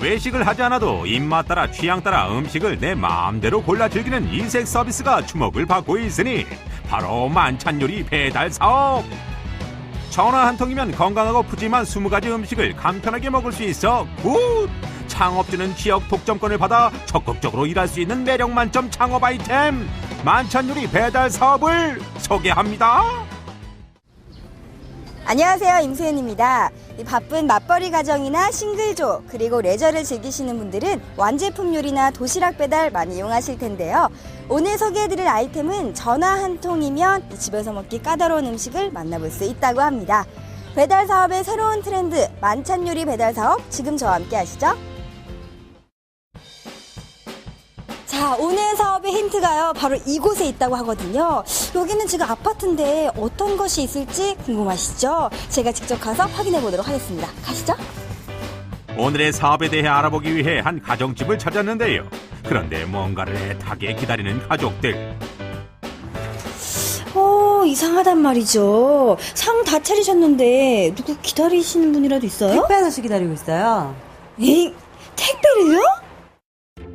외식을 하지 않아도 입맛 따라 취향 따라 음식을 내 마음대로 골라 즐기는 인색 서비스가 주목을 받고 있으니 바로 만찬 요리 배달 사업. 전화 한 통이면 건강하고 푸짐한 20가지 음식을 간편하게 먹을 수 있어 굿! 창업주는 지역 독점권을 받아 적극적으로 일할 수 있는 매력 만점 창업 아이템 만찬 요리 배달 사업을 소개합니다. 안녕하세요. 임수연입니다. 이 바쁜 맞벌이 가정이나 싱글조 그리고 레저를 즐기시는 분들은 완제품 요리나 도시락 배달 많이 이용하실 텐데요. 오늘 소개해드릴 아이템은 전화 한 통이면 이 집에서 먹기 까다로운 음식을 만나볼 수 있다고 합니다. 배달 사업의 새로운 트렌드 만찬 요리 배달 사업 지금 저와 함께 하시죠. 사업의 힌트가요, 바로 이곳에 있다고 하거든요. 여기는 지금 아파트인데 어떤 것이 있을지 궁금하시죠? 제가 직접 가서 확인해 보도록 하겠습니다. 가시죠. 오늘의 사업에 대해 알아보기 위해 한 가정집을 찾았는데요. 그런데 뭔가를 애타게 기다리는 가족들. 어, 이상하단 말이죠. 상 다 차리셨는데 누구 기다리시는 분이라도 있어요? 택배 아저씨 기다리고 있어요. 에이, 택배를요?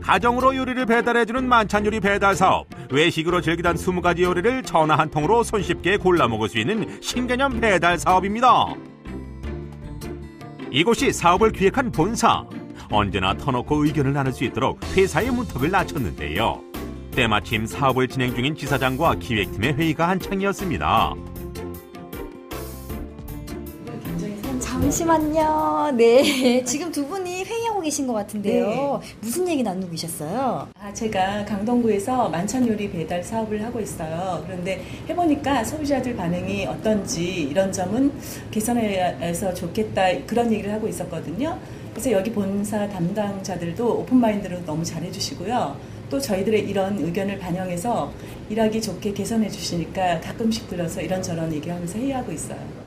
가정으로 요리를 배달해주는 만찬 요리 배달 사업. 외식으로 즐기던 20가지 요리를 전화 한 통으로 손쉽게 골라 먹을 수 있는 신개념 배달 사업입니다. 이곳이 사업을 기획한 본사. 언제나 터놓고 의견을 나눌 수 있도록 회사의 문턱을 낮췄는데요. 때마침 사업을 진행 중인 지사장과 기획팀의 회의가 한창이었습니다. 잠시만요. 네. 지금 두 분이 계신 것 같은데요. 무슨 얘기 나누고 계셨어요? 아, 제가 강동구에서 만찬 요리 배달 사업을 하고 있어요. 그런데 해보니까 소비자들 반응이 어떤지 이런 점은 개선해서 좋겠다 그런 얘기를 하고 있었거든요. 그래서 여기 본사 담당자들도 오픈마인드로 너무 잘해주시고요. 또 저희들의 이런 의견을 반영해서 일하기 좋게 개선해 주시니까 가끔씩 들러서 이런저런 얘기하면서 회의하고 있어요.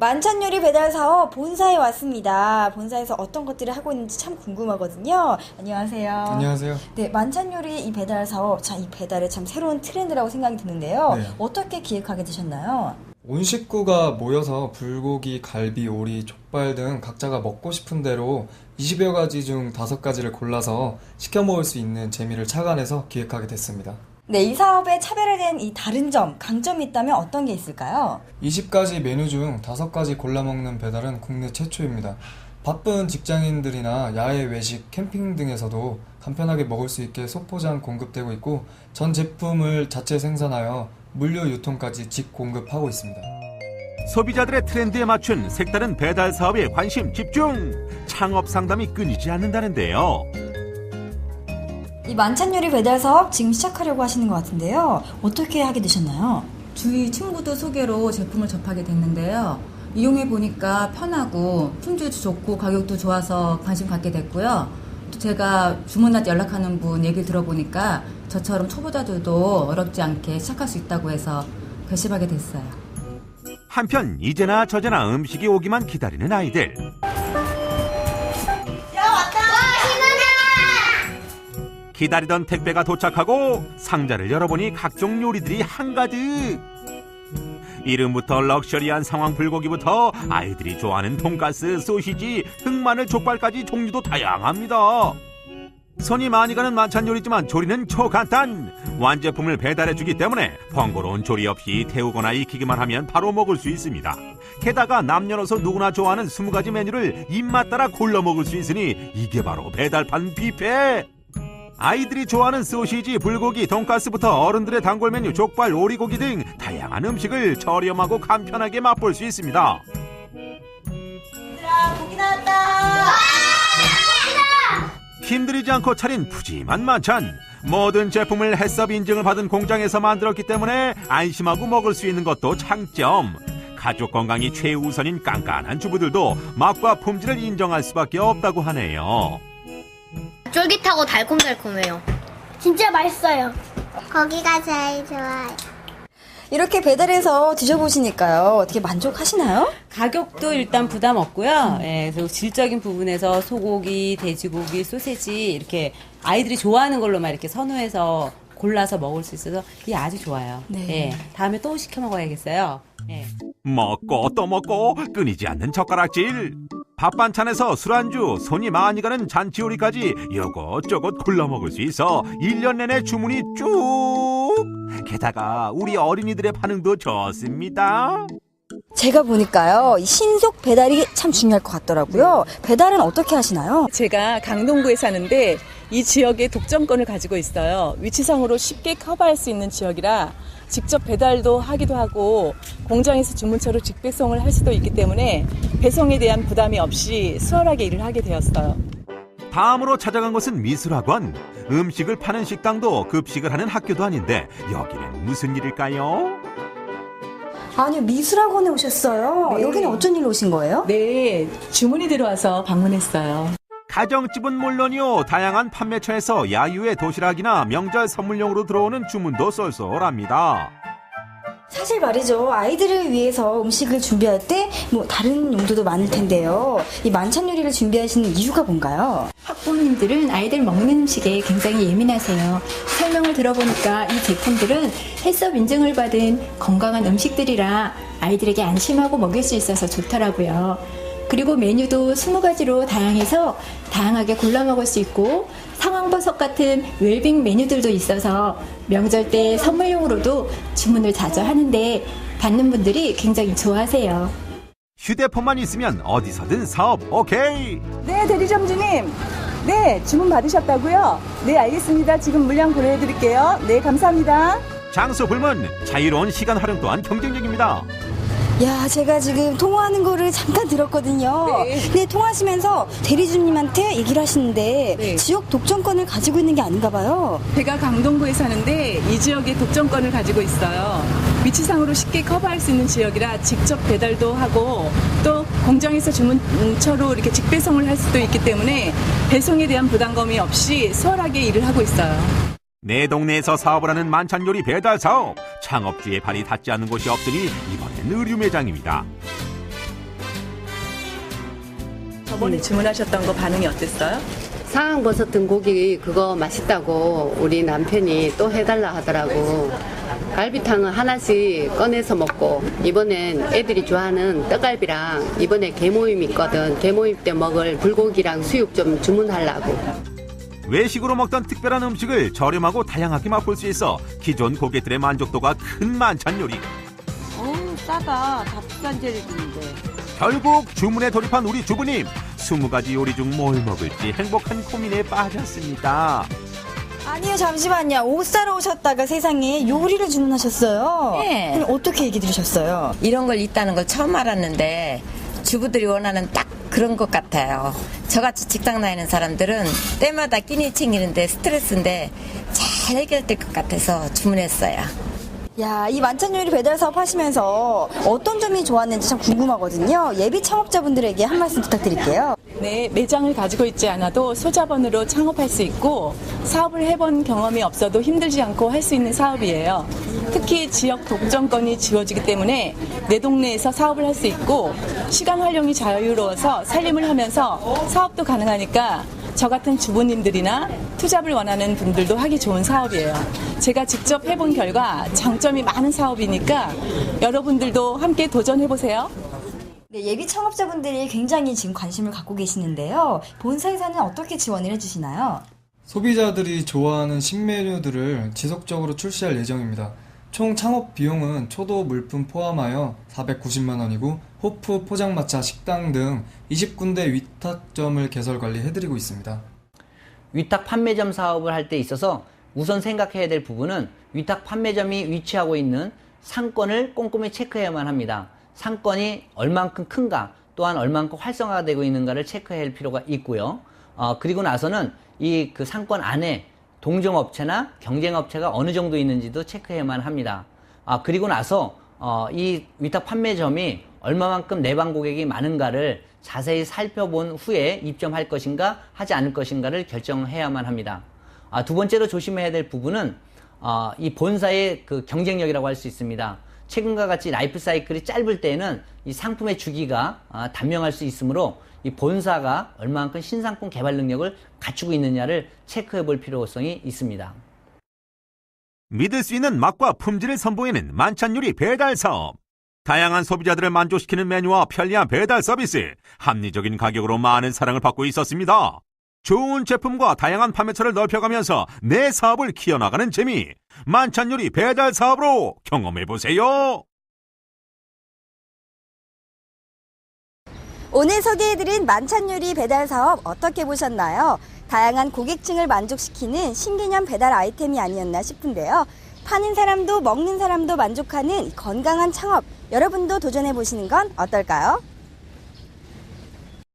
만찬 요리 배달 사업 본사에 왔습니다. 본사에서 어떤 것들을 하고 있는지 참 궁금하거든요. 안녕하세요. 안녕하세요. 네, 만찬 요리 이 배달 사업, 자, 이 배달의 참 새로운 트렌드라고 생각이 드는데요. 네. 어떻게 기획하게 되셨나요? 온 식구가 모여서 불고기, 갈비, 오리, 족발 등 각자가 먹고 싶은 대로 20여 가지 중 5가지를 골라서 시켜 먹을 수 있는 재미를 착안해서 기획하게 됐습니다. 네, 이 사업에 차별화된 이 다른 점, 강점이 있다면 어떤 게 있을까요? 20가지 메뉴 중 5가지 골라 먹는 배달은 국내 최초입니다. 바쁜 직장인들이나 야외 외식, 캠핑 등에서도 간편하게 먹을 수 있게 소포장 공급되고 있고 전 제품을 자체 생산하여 물류 유통까지 직 공급하고 있습니다. 소비자들의 트렌드에 맞춘 색다른 배달 사업에 관심 집중! 창업 상담이 끊이지 않는다는데요. 이 만찬 요리 배달 사업 지금 시작하려고 하시는 것 같은데요. 어떻게 하게 되셨나요? 주위 친구들 소개로 제품을 접하게 됐는데요. 이용해 보니까 편하고 품질도 좋고 가격도 좋아서 관심 갖게 됐고요. 또 제가 주문할 때 연락하는 분 얘기를 들어보니까 저처럼 초보자들도 어렵지 않게 시작할 수 있다고 해서 결심하게 됐어요. 한편 이제나 저제나 음식이 오기만 기다리는 아이들. 기다리던 택배가 도착하고 상자를 열어보니 각종 요리들이 한가득. 이름부터 럭셔리한 상황 불고기부터 아이들이 좋아하는 돈가스, 소시지, 흑마늘 족발까지 종류도 다양합니다. 손이 많이 가는 만찬 요리지만 조리는 초간단. 완제품을 배달해주기 때문에 번거로운 조리 없이 태우거나 익히기만 하면 바로 먹을 수 있습니다. 게다가 남녀노소 누구나 좋아하는 20가지 메뉴를 입맛 따라 골라 먹을 수 있으니 이게 바로 배달판 뷔페. 아이들이 좋아하는 소시지, 불고기, 돈가스부터 어른들의 단골 메뉴 족발, 오리고기 등 다양한 음식을 저렴하고 간편하게 맛볼 수 있습니다. 힘들이지 않고 차린 푸짐한 만찬. 모든 제품을 햇섭 인증을 받은 공장에서 만들었기 때문에 안심하고 먹을 수 있는 것도 장점. 가족 건강이 최우선인 깐깐한 주부들도 맛과 품질을 인정할 수밖에 없다고 하네요. 쫄깃하고 달콤달콤해요. 진짜 맛있어요. 거기가 제일 좋아요. 이렇게 배달해서 드셔보시니까요. 어떻게 만족하시나요? 가격도 일단 부담 없고요. 예, 그리고 질적인 부분에서 소고기, 돼지고기, 소세지 이렇게 아이들이 좋아하는 걸로만 이렇게 선호해서 골라서 먹을 수 있어서 이게 아주 좋아요. 네. 예, 다음에 또 시켜 먹어야겠어요. 예. 먹고 또 먹고 끊이지 않는 젓가락질. 밥 반찬에서 술안주, 손이 많이 가는 잔치 요리까지 이것저것 골라 먹을 수 있어 일 년 내내 주문이 쭉. 게다가 우리 어린이들의 반응도 좋습니다. 제가 보니까요, 이 신속 배달이 참 중요할 것 같더라고요. 배달은 어떻게 하시나요? 제가 강동구에 사는데 이 지역의 독점권을 가지고 있어요. 위치상으로 쉽게 커버할 수 있는 지역이라 직접 배달도 하기도 하고 공장에서 주문처로 직배송을 할 수도 있기 때문에 배송에 대한 부담이 없이 수월하게 일을 하게 되었어요. 다음으로 찾아간 곳은 미술학원. 음식을 파는 식당도 급식을 하는 학교도 아닌데 여기는 무슨 일일까요? 아니요, 미술학원에 오셨어요. 네. 여기는 어쩐 일로 오신 거예요? 네, 주문이 들어와서 방문했어요. 가정집은 물론이요 다양한 판매처에서 야유의 도시락이나 명절 선물용으로 들어오는 주문도 쏠쏠합니다. 사실 말이죠. 아이들을 위해서 음식을 준비할 때 뭐 다른 용도도 많을 텐데요. 이 만찬 요리를 준비하시는 이유가 뭔가요? 학부모님들은 아이들 먹는 음식에 굉장히 예민하세요. 설명을 들어보니까 이 제품들은 헬스업 인증을 받은 건강한 음식들이라 아이들에게 안심하고 먹일 수 있어서 좋더라고요. 그리고 메뉴도 20가지로 다양해서 다양하게 골라 먹을 수 있고 상황버섯 같은 웰빙 메뉴들도 있어서 명절 때 선물용으로도 주문을 자주 하는데 받는 분들이 굉장히 좋아하세요. 휴대폰만 있으면 어디서든 사업 오케이. 네, 대리점주님. 네, 주문 받으셨다고요? 네, 알겠습니다. 지금 물량 보내드릴게요. 네, 감사합니다. 장소 불문, 자유로운 시간 활용 또한 경쟁력입니다. 야, 제가 지금 통화하는 거를 잠깐 들었거든요. 네. 근데 통화하시면서 대리주님한테 얘기를 하시는데 네. 지역 독점권을 가지고 있는 게 아닌가 봐요. 제가 강동구에 사는데 이 지역의 독점권을 가지고 있어요. 위치상으로 쉽게 커버할 수 있는 지역이라 직접 배달도 하고 또 공장에서 주문처로 이렇게 직배송을 할 수도 있기 때문에 배송에 대한 부담감이 없이 수월하게 일을 하고 있어요. 내 동네에서 사업을 하는 만찬 요리 배달 사업. 창업주의 발이 닿지 않는 곳이 없으니 이번엔 의류 매장입니다. 저번에 주문하셨던 거 반응이 어땠어요? 상황버섯 등고기 그거 맛있다고 우리 남편이 또 해달라 하더라고. 갈비탕은 하나씩 꺼내서 먹고 이번엔 애들이 좋아하는 떡갈비랑 이번에 개모임 있거든. 개모임 때 먹을 불고기랑 수육 좀 주문하려고. 외식으로 먹던 특별한 음식을 저렴하고 다양하게 맛볼 수 있어 기존 고객들의 만족도가 큰 만찬 요리. 어우, 싸다. 다 비싼 재료 주는데. 결국 주문에 돌입한 우리 주부님. 20가지 요리 중 뭘 먹을지 행복한 고민에 빠졌습니다. 아니요, 잠시만요. 옷 사러 오셨다가 세상에 요리를 주문하셨어요. 네. 그럼 어떻게 얘기 들으셨어요? 이런 걸 있다는 걸 처음 알았는데 주부들이 원하는 딱 그런 것 같아요. 저같이 직장 다니는 사람들은 때마다 끼니 챙기는데 스트레스인데 잘 해결될 것 같아서 주문했어요. 야, 이 만찬 요리 배달 사업 하시면서 어떤 점이 좋았는지 참 궁금하거든요. 예비 창업자분들에게 한 말씀 부탁드릴게요. 네, 매장을 가지고 있지 않아도 소자본으로 창업할 수 있고 사업을 해본 경험이 없어도 힘들지 않고 할 수 있는 사업이에요. 특히 지역 독점권이 지워지기 때문에 내 동네에서 사업을 할 수 있고 시간 활용이 자유로워서 살림을 하면서 사업도 가능하니까 저 같은 주부님들이나 투잡을 원하는 분들도 하기 좋은 사업이에요. 제가 직접 해본 결과 장점이 많은 사업이니까 여러분들도 함께 도전해보세요. 네, 예비 창업자분들이 굉장히 지금 관심을 갖고 계시는데요. 본사에서는 어떻게 지원을 해주시나요? 소비자들이 좋아하는 신메뉴들을 지속적으로 출시할 예정입니다. 총 창업 비용은 초도 물품 포함하여 490만 원이고 호프 포장마차 식당 등 20군데 위탁점을 개설 관리해 드리고 있습니다. 위탁 판매점 사업을 할 때 있어서 우선 생각해야 될 부분은 위탁 판매점이 위치하고 있는 상권을 꼼꼼히 체크해야만 합니다. 상권이 얼만큼 큰가 또한 얼만큼 활성화가 되고 있는가를 체크해야 할 필요가 있고요. 어, 그리고 나서는 이 그 상권 안에 동종업체나 경쟁업체가 어느 정도 있는지도 체크해야만 합니다. 아, 그리고 나서 어, 이 위탁 판매점이 얼마만큼 내방 고객이 많은가를 자세히 살펴본 후에 입점할 것인가 하지 않을 것인가를 결정해야만 합니다. 아, 두 번째로 조심해야 될 부분은 어, 이 본사의 그 경쟁력이라고 할 수 있습니다. 최근과 같이 라이프 사이클이 짧을 때에는 이 상품의 주기가 아, 단명할 수 있으므로 이 본사가 얼마만큼 신상품 개발 능력을 갖추고 있느냐를 체크해 볼 필요성이 있습니다. 믿을 수 있는 맛과 품질을 선보이는 만찬 요리 배달 사업. 다양한 소비자들을 만족시키는 메뉴와 편리한 배달 서비스, 합리적인 가격으로 많은 사랑을 받고 있었습니다. 좋은 제품과 다양한 판매처를 넓혀가면서 내 사업을 키워나가는 재미. 만찬 요리 배달 사업으로 경험해 보세요. 오늘 소개해드린 만찬 요리 배달 사업 어떻게 보셨나요? 다양한 고객층을 만족시키는 신개념 배달 아이템이 아니었나 싶은데요. 파는 사람도 먹는 사람도 만족하는 건강한 창업. 여러분도 도전해 보시는 건 어떨까요?